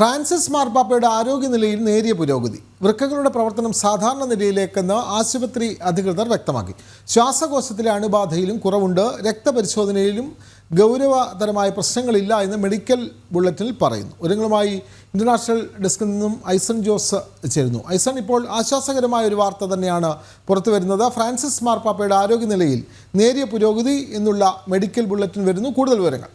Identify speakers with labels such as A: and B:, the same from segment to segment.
A: Francis മാർപ്പാപ്പയുടെ ആരോഗ്യനിലയിൽ നേരിയ പുരോഗതി. വൃക്കകളുടെ പ്രവർത്തനം സാധാരണ നിലയിലേക്കെന്ന് ആശുപത്രി അധികൃതർ വ്യക്തമാക്കി. ശ്വാസകോശത്തിലെ അണുബാധയിലും കുറവുണ്ട്. രക്തപരിശോധനയിലും ഗൗരവതരമായ പ്രശ്നങ്ങളില്ല എന്ന് മെഡിക്കൽ ബുള്ളറ്റിനിൽ പറയുന്നു. ഒരുങ്ങളുമായി ഇന്റർനാഷണൽ ഡെസ്കിൽ നിന്നും ഐസൺ ജോസ് ചേരുന്നു. ഐസൺ ഇപ്പോൾ ആശ്വാസകരമായ ഒരു വാർത്ത തന്നെയാണ് പുറത്തു വരുന്നത്. ഫ്രാൻസിസ് മാർപ്പാപ്പയുടെ ആരോഗ്യനിലയിൽ നേരിയ പുരോഗതി എന്നുള്ള മെഡിക്കൽ ബുള്ളറ്റിൻ വരുന്നു. കൂടുതൽ വിവരങ്ങൾ.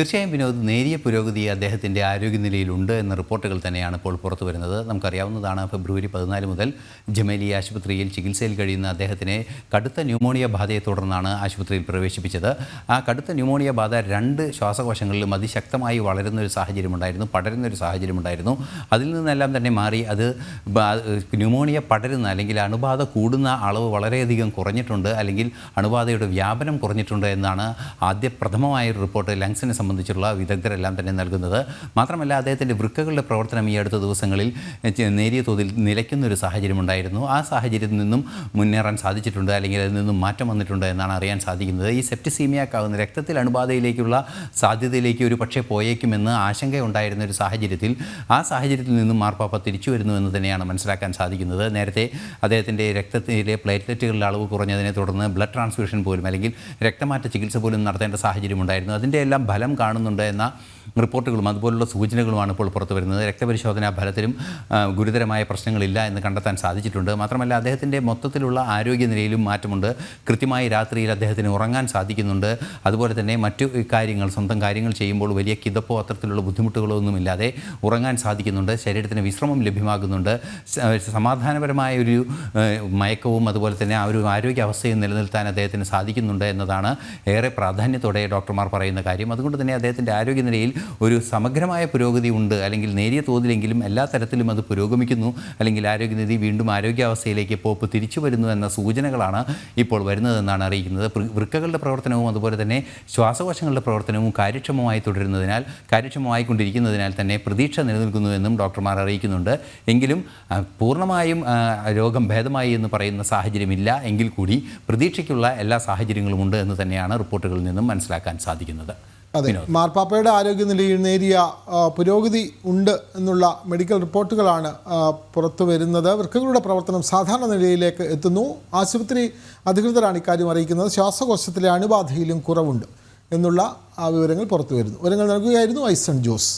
B: തീർച്ചയായും വിനോദ് നേരിയ പുരോഗതി അദ്ദേഹത്തിന്റെ ആരോഗ്യനിലയിലുണ്ട് എന്ന റിപ്പോർട്ടുകൾ തന്നെയാണ് ഇപ്പോൾ പുറത്തു വരുന്നത്. നമുക്കറിയാവുന്നതാണ് ഫെബ്രുവരി പതിനാല് മുതൽ ജമേലി ആശുപത്രിയിൽ ചികിത്സയിൽ കഴിയുന്ന അദ്ദേഹത്തിനെ കടുത്ത ന്യൂമോണിയ ബാധയെ തുടർന്നാണ് ആശുപത്രിയിൽ പ്രവേശിപ്പിച്ചത്. ആ കടുത്ത ന്യൂമോണിയ ബാധ രണ്ട് ശ്വാസകോശങ്ങളിലും അതിശക്തമായി വളരുന്ന ഒരു സാഹചര്യമുണ്ടായിരുന്നു പടരുന്ന ഒരു സാഹചര്യമുണ്ടായിരുന്നു. അതിൽ നിന്നെല്ലാം തന്നെ മാറി അത് ന്യൂമോണിയ പടരുന്ന അല്ലെങ്കിൽ അണുബാധ കൂടുന്ന അളവ് വളരെയധികം കുറഞ്ഞിട്ടുണ്ട് അല്ലെങ്കിൽ അണുബാധയുടെ വ്യാപനം കുറഞ്ഞിട്ടുണ്ട് എന്നാണ് ആദ്യ പ്രഥമമായ റിപ്പോർട്ട് ലങ്സിനെ സംബന്ധിച്ചുള്ള വിദഗ്ധരെല്ലാം തന്നെ നൽകുന്നത്. മാത്രമല്ല അദ്ദേഹത്തിന്റെ വൃക്കകളുടെ പ്രവർത്തനം ഈ അടുത്ത ദിവസങ്ങളിൽ നേരിയ തോതിൽ നിലയ്ക്കുന്ന ഒരു സാഹചര്യമുണ്ടായിരുന്നു. ആ സാഹചര്യത്തിൽ നിന്നും മുന്നേറാൻ സാധിച്ചിട്ടുണ്ട് അല്ലെങ്കിൽ അതിൽ നിന്നും മാറ്റം വന്നിട്ടുണ്ട് എന്നാണ് അറിയാൻ സാധിക്കുന്നത്. ഈ സെപ്റ്റിസീമിയാക്കാവുന്ന രക്തത്തിൽ അണുബാധയിലേക്കുള്ള സാധ്യതയിലേക്ക് ഒരു പക്ഷേ പോയേക്കുമെന്ന് ആശങ്കയുണ്ടായിരുന്ന ഒരു സാഹചര്യത്തിൽ ആ സാഹചര്യത്തിൽ നിന്നും മാർപ്പാപ്പ തിരിച്ചു വരുന്നു എന്ന് തന്നെയാണ് മനസ്സിലാക്കാൻ സാധിക്കുന്നത്. നേരത്തെ അദ്ദേഹത്തിന്റെ രക്തത്തിലെ പ്ലേറ്റ്ലെറ്റുകളുടെ അളവ് കുറഞ്ഞതിനെ തുടർന്ന് ബ്ലഡ് ട്രാൻസ്ഫ്യൂഷൻ പോലും അല്ലെങ്കിൽ രക്തമാറ്റ ചികിത്സ പോലും നടത്തേണ്ട സാഹചര്യമുണ്ടായിരുന്നു. അതിന്റെ എല്ലാം ഫലം കാണുന്നുണ്ട് എന്ന റിപ്പോർട്ടുകളും അതുപോലുള്ള സൂചനകളുമാണ് ഇപ്പോൾ പുറത്തു വരുന്നത്. രക്തപരിശോധനാ ഫലത്തിലും ഗുരുതരമായ പ്രശ്നങ്ങളില്ല എന്ന് കണ്ടെത്താൻ സാധിച്ചിട്ടുണ്ട്. മാത്രമല്ല അദ്ദേഹത്തിന്റെ മൊത്തത്തിലുള്ള ആരോഗ്യനിലയിലും മാറ്റമുണ്ട്. കൃത്യമായി രാത്രിയിൽ അദ്ദേഹത്തിന് ഉറങ്ങാൻ സാധിക്കുന്നുണ്ട്. അതുപോലെ തന്നെ മറ്റു കാര്യങ്ങൾ സ്വന്തം കാര്യങ്ങൾ ചെയ്യുമ്പോൾ വലിയ കിതപ്പോ അത്തരത്തിലുള്ള ബുദ്ധിമുട്ടുകളോ ഒന്നുമില്ലാതെ ഉറങ്ങാൻ സാധിക്കുന്നുണ്ട്. ശരീരത്തിന് വിശ്രമം ലഭ്യമാകുന്നുണ്ട്. സമാധാനപരമായ ഒരു മയക്കവും അതുപോലെ തന്നെ ആ ഒരു ആരോഗ്യാവസ്ഥയും നിലനിർത്താൻ അദ്ദേഹത്തിന് സാധിക്കുന്നുണ്ട് എന്നതാണ് ഏറെ പ്രാധാന്യത്തോടെ ഡോക്ടർമാർ പറയുന്ന കാര്യം. അതുകൊണ്ട് തന്നെ അദ്ദേഹത്തിന്റെ ആരോഗ്യനിലയിൽ ഒരു സമഗ്രമായ പുരോഗതി ഉണ്ട്. അല്ലെങ്കിൽ നേരിയ തോതിലെങ്കിലും എല്ലാ തരത്തിലും അത് പുരോഗമിക്കുന്നു. അല്ലെങ്കിൽ ആരോഗ്യനിധി വീണ്ടും ആരോഗ്യാവസ്ഥയിലേക്ക് പോപ്പ് തിരിച്ചു വരുന്നു എന്ന സൂചനകളാണ് ഇപ്പോൾ വരുന്നതെന്നാണ് അറിയിക്കുന്നത്. വൃക്കകളുടെ പ്രവർത്തനവും അതുപോലെ തന്നെ ശ്വാസകോശങ്ങളുടെ പ്രവർത്തനവും കാര്യക്ഷമമായി തുടരുന്നതിനാൽ കാര്യക്ഷമമായി കൊണ്ടിരിക്കുന്നതിനാൽ തന്നെ പ്രതീക്ഷ നിലനിൽക്കുന്നു എന്നും ഡോക്ടർമാർ അറിയിക്കുന്നുണ്ട്. എങ്കിലും പൂർണമായും രോഗം ഭേദമായി എന്ന് പറയുന്ന സാഹചര്യമില്ല. എങ്കിൽ കൂടി പ്രതീക്ഷയ്ക്കുള്ള എല്ലാ സാഹചര്യങ്ങളുമുണ്ട് എന്ന് തന്നെയാണ് റിപ്പോർട്ടുകളിൽ നിന്നും മനസ്സിലാക്കാൻ സാധിക്കുന്നത്.
A: അതെ. മാർപ്പാപ്പയുടെ ആരോഗ്യനിലയിൽ നേരിയ പുരോഗതി ഉണ്ട് എന്നുള്ള മെഡിക്കൽ റിപ്പോർട്ടുകളാണ് പുറത്തു വരുന്നത്. വൃക്കകളുടെ പ്രവർത്തനം സാധാരണ നിലയിലേക്ക് എത്തുന്നു. ആശുപത്രി അധികൃതരാണ് ഇക്കാര്യം അറിയിക്കുന്നത്. ശ്വാസകോശത്തിലെ അണുബാധയിലും കുറവുണ്ട് എന്നുള്ള ആ വിവരങ്ങൾ പുറത്തു വരുന്നു. വിവരങ്ങൾ നൽകുകയായിരുന്നു ഐസൺ ജോസ്.